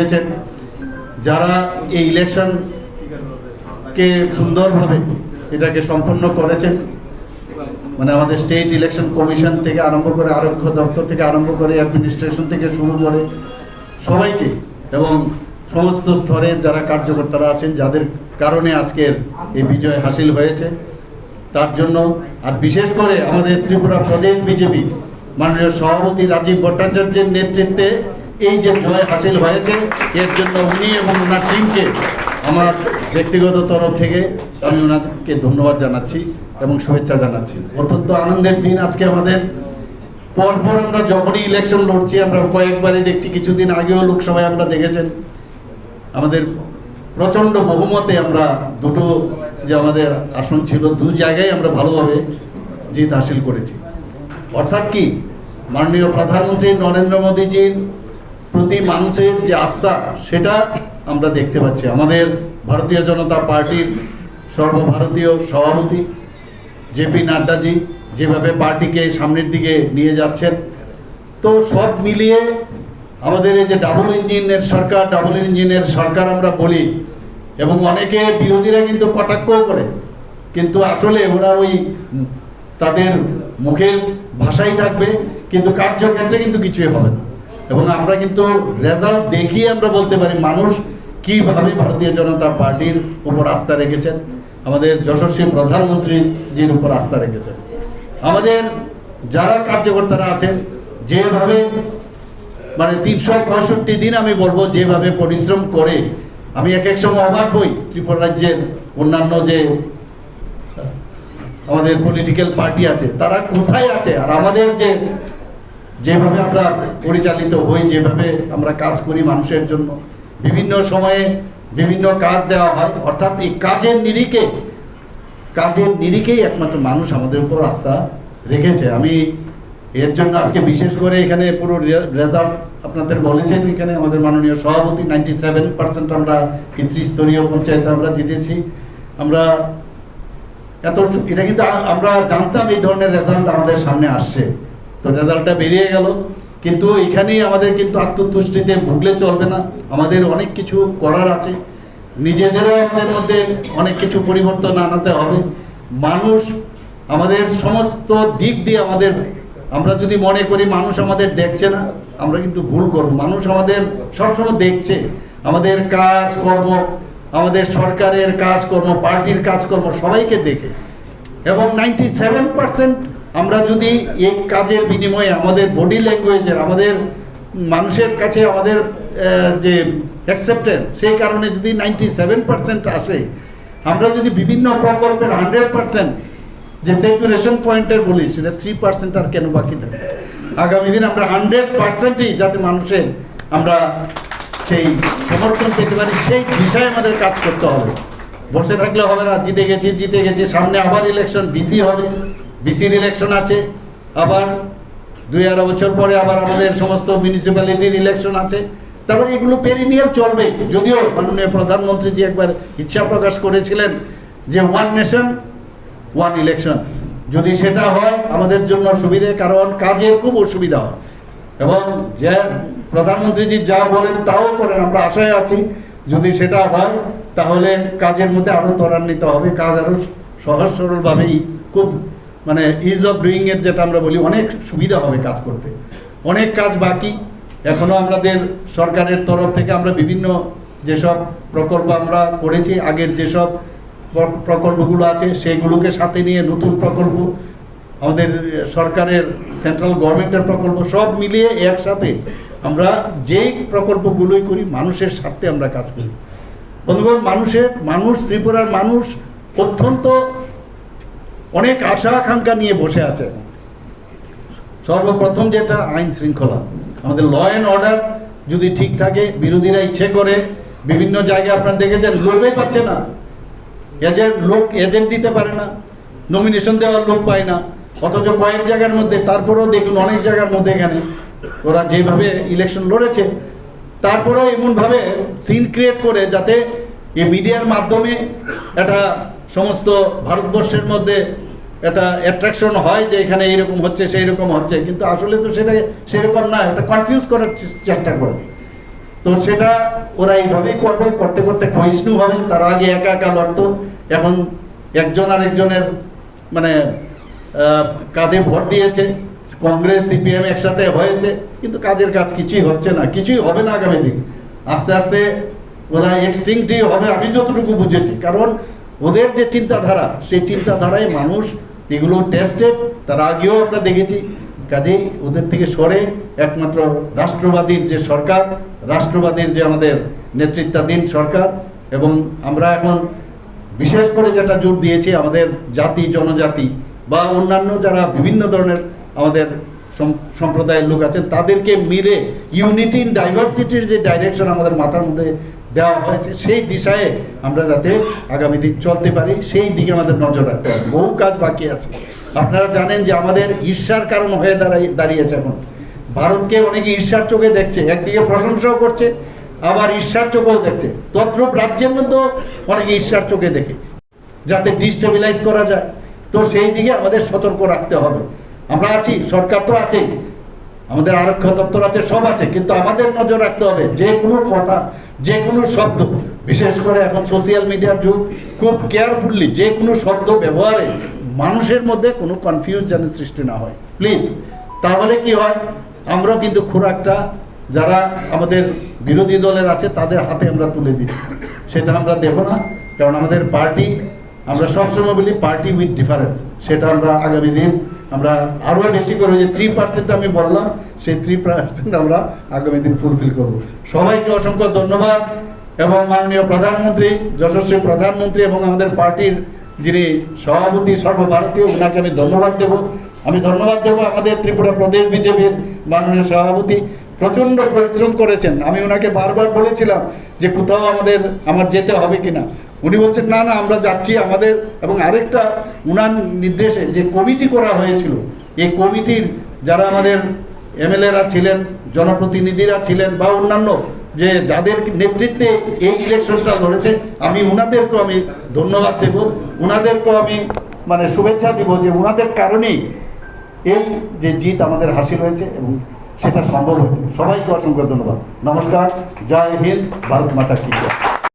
দিয়েছেন যারা এই ইলেকশনকে সুন্দরভাবে এটাকে সম্পন্ন করেছেন মানে আমাদের স্টেট ইলেকশন কমিশন থেকে আরম্ভ করে আরক্ষ দপ্তর থেকে আরম্ভ করে অ্যাডমিনিস্ট্রেশন থেকে শুরু করে সবাইকে এবং সমস্ত স্তরের যারা কার্যকর্তারা আছেন, যাদের কারণে আজকের এই বিজয় হাসিল হয়েছে, তার জন্য আর বিশেষ করে আমাদের ত্রিপুরা প্রদেশ বিজেপি মাননীয় সভাপতি রাজীব ভট্টাচার্যের নেতৃত্বে এই যে জয় হাসিল হয়েছে, এর জন্য উনি এবং ওনার টিমকে আমার ব্যক্তিগত তরফ থেকে আমি ওনাকে ধন্যবাদ জানাচ্ছি এবং শুভেচ্ছা জানাচ্ছি। অত্যন্ত আনন্দের দিন আজকে আমাদের। পরপর আমরা যখনই ইলেকশন লড়ছি, আমরা কয়েকবারই দেখছি, কিছুদিন আগেও লোকসভায় আমরা দেখেছেন। আমাদের প্রচণ্ড বহুমতে আমরা দুটো যে আমাদের আসন ছিল, দু জায়গায় আমরা ভালোভাবে জিত হাসিল করেছি। অর্থাৎ কি? মাননীয় প্রধানমন্ত্রী নরেন্দ্র মোদীজির প্রতি মানুষের যে আস্থা, সেটা আমরা দেখতে পাচ্ছি। আমাদের ভারতীয় জনতা পার্টির সর্বভারতীয় সভাপতি জেপি নাড্ডাজি যেভাবে পার্টিকে সামনের দিকে নিয়ে যাচ্ছেন। তো সব মিলিয়ে আমাদের এই যে ডাবল ইঞ্জিনের সরকার, ডাবল ইঞ্জিনের সরকার আমরা বলি, এবং অনেকে বিরোধীরা কিন্তু কটাক্ষও করে। কিন্তু আসলে ওরা ওই তাদের মুখের ভাষাই থাকবে, কিন্তু কার্যক্ষেত্রে কিন্তু কিছুই হবে না। এবং আমরা কিন্তু রেজাল্ট দেখিয়ে আমরা বলতে পারি মানুষ কীভাবে ভারতীয় জনতা পার্টির উপর আস্থা রেখেছেন। আমাদের যশস্বী প্রধানমন্ত্রীজির উপর আস্থা রেখেছেন। আমাদের যারা কার্যকর্তারা আছেন, যেভাবে মানে তিনশো পঁয়ষট্টি দিন আমি বলব, যেভাবে পরিশ্রম করে আমি এক এক সময় অবাক হই ত্রিপুরা রাজ্যের অন্যান্য যে আমাদের পলিটিক্যাল পার্টি আছে, তারা কোথায় আছে? আর আমাদের যে যেভাবে আমরা পরিচালিত হই, যেভাবে আমরা কাজ করি মানুষের জন্য, বিভিন্ন সময়ে বিভিন্ন কাজ দেওয়া হয়, অর্থাৎ এই কাজের নিরিখে, কাজের নিরিখেই একমাত্র মানুষ আমাদের উপর আস্থা রেখেছে। আমি এর জন্য আজকে বিশেষ করে এখানে পুরো রেজাল্ট আপনাদের বলেছেন, এখানে আমাদের মাননীয় সভাপতি নাইনটি সেভেন পার্সেন্ট আমরা ত্রিস্তরীয় পঞ্চায়েতে আমরা জিতেছি। আমরা এত এটা কিন্তু আমরা জানতাম এই ধরনের রেজাল্ট আমাদের সামনে আসছে। তো রেজাল্টটা বেরিয়ে গেল। কিন্তু এখানেই আমাদের কিন্তু আত্মতুষ্টিতে ভুগলে চলবে না। আমাদের অনেক কিছু করার আছে। নিজেদেরও আমাদের মধ্যে অনেক কিছু পরিবর্তন আনাতে হবে। মানুষ আমাদের সমস্ত দিক দিয়ে আমাদের, আমরা যদি মনে করি মানুষ আমাদের দেখছে না, আমরা কিন্তু ভুল করব। মানুষ আমাদের সবসময় দেখছে। আমাদের কাজ কর্ম আমাদের সরকারের কাজকর্ম, পার্টির কাজকর্ম সবাইকে দেখে। এবং নাইনটি সেভেন পার্সেন্ট আমরা যদি এই কাজের বিনিময়ে আমাদের বডি ল্যাঙ্গুয়েজের আমাদের মানুষের কাছে আমাদের যে অ্যাকসেপ্টেন্স সেই কারণে যদি নাইনটি সেভেন পার্সেন্ট আসে, আমরা যদি বিভিন্ন প্রকল্পের হান্ড্রেড পার্সেন্ট যে স্যাচুরেশন পয়েন্টের বলি, সেটা থ্রি পার্সেন্ট আর কেন বাকি থাকে? আগামী দিন আমরা হান্ড্রেড পার্সেন্টই যাতে মানুষের আমরা সেই সমর্থন পেতে পারি, সেই বিষয়ে আমাদের কাজ করতে হবে। বসে থাকলে হবে না, জিতে গেছি জিতে গেছি, সামনে আবার ইলেকশন বিসি হবে। বিসির ইলেকশন আছে, আবার দুই আড়াই বছর পরে আবার আমাদের সমস্ত মিউনিসিপ্যালিটির ইলেকশন আছে। তারপরে এগুলো পেরিনিয়ার চলবে, যদিও মাননীয় প্রধানমন্ত্রীজি একবার ইচ্ছা প্রকাশ করেছিলেন যে ওয়ান নেশন ওয়ান ইলেকশন যদি সেটা হয়, আমাদের জন্য সুবিধে, কারণ কাজের খুব অসুবিধা হয়। এবং যে প্রধানমন্ত্রীজি যা বলেন তাও করেন, আমরা আশায় আছি, যদি সেটা হয়, তাহলে কাজের মধ্যে আরও ত্বরান্বিত হবে, কাজ আরও সহজ সরলভাবেই খুব মানে ইজ অফ ডুইং এর যেটা আমরা বলি, অনেক সুবিধা হবে কাজ করতে। অনেক কাজ বাকি। এখনও আমাদের সরকারের তরফ থেকে আমরা বিভিন্ন যেসব প্রকল্প আমরা করেছি, আগের যেসব প্র- প্রকল্পগুলো আছে সেইগুলোকে সাথে নিয়ে নতুন প্রকল্প, আমাদের সরকারের সেন্ট্রাল গভর্নমেন্টের প্রকল্প, সব মিলিয়ে একসাথে আমরা যেই প্রকল্পগুলোই করি, মানুষের স্বার্থে আমরা কাজ করি। বন্ধুগণ, মানুষের, মানুষ, ত্রিপুরার মানুষ অত্যন্ত অনেক আশা আকাঙ্ক্ষা নিয়ে বসে আছে সর্বপ্রথম যেটা, আইন শৃঙ্খলা। আমাদের ল অ্যান্ড অর্ডার যদি ঠিক থাকে, বিরোধীরা ইচ্ছে করে, বিভিন্ন জায়গায় আপনারা দেখেছেন লোকই পাচ্ছে না। এজেন্ট লোক এজেন্ট দিতে পারে না। নমিনেশন দেওয়ার লোক পায় না। অথচ কয়েক জায়গার মধ্যে, তারপরেও দেখুন অনেক জায়গার মধ্যে এখানে, ওরা যেভাবে ইলেকশন লড়েছে, তারপরেও এমনভাবে সিন ক্রিয়েট করে যাতে এই মিডিয়ার মাধ্যমে একটা সমস্ত ভারতবর্ষের মধ্যে একটা অ্যাট্রাকশন হয় যে এখানে এইরকম হচ্ছে সেই রকম হচ্ছে। কিন্তু আসলে তো সেটা সেরকম না এটা কনফিউজ করার চেষ্টা করে। তো সেটা ওরা এইভাবেই করবে করতে করতে ক্ষয়িষ্ণু হবে তারা আগে একা একা লড়তো। এখন একজন আরেকজনের মানে আহ, কাঁধে ভর দিয়েছে। কংগ্রেস সিপিএম একসাথে হয়েছে কিন্তু কাজের কাজ কিছুই হচ্ছে না কিছুই হবে না আগামী দিন। আস্তে আস্তে ওরা এক্সটিংটি হবে আমি যতটুকু বুঝেছি। কারণ ওদের যে চিন্তাধারা, সেই চিন্তাধারায় মানুষ এগুলো টেস্টেড তার আগেও আমরা দেখেছি। কাজেই ওদের থেকে সরে একমাত্র রাষ্ট্রবাদীর যে সরকার, রাষ্ট্রবাদীর যে আমাদের নেতৃত্বাধীন সরকার এবং আমরা এখন বিশেষ করে যেটা জোর দিয়েছি আমাদের জাতি, জনজাতি বা অন্যান্য যারা বিভিন্ন ধরনের আমাদের সম্প্রদায়ের লোক আছেন, তাদেরকে মিলে ইউনিটি ইন ডাইভার্সিটির যে ডাইরেকশন আমাদের মাথার মধ্যে দেওয়া হয়েছে। সেই দিশায় আমরা যাতে আগামী দিন চলতে পারি, সেই দিকে আমাদের নজর রাখতে হবে। বহু কাজ বাকি আছে। আপনারা জানেন যে আমাদের ঈর্ষার কারণ হয়ে দাঁড়াই, দাঁড়িয়েছে এখন। ভারতকে অনেকে ঈর্ষার চোখে দেখছে, একদিকে প্রশংসাও করছে, আবার ঈর্ষার চোখেও দেখছে। তদ্রূপ রাজ্যের মধ্যেও অনেকে ঈর্ষার চোখে দেখে, যাতে ডিস্টেবিলাইজ করা যায়। তো সেই দিকে আমাদের সতর্ক রাখতে হবে। আমরা আছি, সরকার তো আছেই। আমাদের আরক্ষা দপ্তর আছে, সব আছে, কিন্তু আমাদের নজর রাখতে হবে যে কোনো কথা, যে কোনো শব্দ, বিশেষ করে এখন সোশ্যাল মিডিয়ার যুগ, খুব কেয়ারফুললি যে কোনো শব্দ ব্যবহারে মানুষের মধ্যে কোনো কনফিউজ যেন সৃষ্টি না হয়। প্লিজ তাহলে কি হয়? আমরাও কিন্তু খোরাকটা যারা আমাদের বিরোধী দলের আছে, তাদের হাতে আমরা তুলে দিচ্ছি। সেটা আমরা দেব না, কারণ আমাদের পার্টি আমরা সবসময় বলি পার্টি উইথ ডিফারেন্স সেটা আমরা আগামী দিন আমরা আরও বেশি করে যে থ্রি পার্সেন্ট আমি বললাম, সেই থ্রি পার্সেন্ট আমরা আগামী দিন ফুলফিল করব। সবাইকে অসংখ্য ধন্যবাদ এবং মাননীয় প্রধানমন্ত্রী, যশস্বী প্রধানমন্ত্রী এবং আমাদের পার্টির যিনি সভাপতি, সর্বভারতীয় ওনাকে আমি ধন্যবাদ দেব। আমি ধন্যবাদ দেব আমাদের ত্রিপুরা প্রদেশ বিজেপির মাননীয় সভাপতি। প্রচণ্ড পরিশ্রম করেছেন। আমি ওনাকে বারবার বলেছিলাম যে, কোথাও আমাদের, আমার যেতে হবে কি না উনি বলছেন, না না, আমরা যাচ্ছি আমাদের। এবং আরেকটা উনার নির্দেশে যে কমিটি করা হয়েছিল, এই কমিটির যারা আমাদের এমএলএরা ছিলেন, জনপ্রতিনিধিরা ছিলেন বা অন্যান্য যে যাদের নেতৃত্বে এই ইলেকশনটা লড়েছে, আমি ওনাদেরকেও আমি ধন্যবাদ দেব। ওনাদেরকেও আমি মানে শুভেচ্ছা দিব যে ওনাদের কারণেই এই যে জিত আমাদের হাসিল হয়েছে এবং সেটা সম্ভব হয়েছে সবাইকে অসংখ্য ধন্যবাদ নমস্কার জয় হিন্দ ভারত মাতা কি।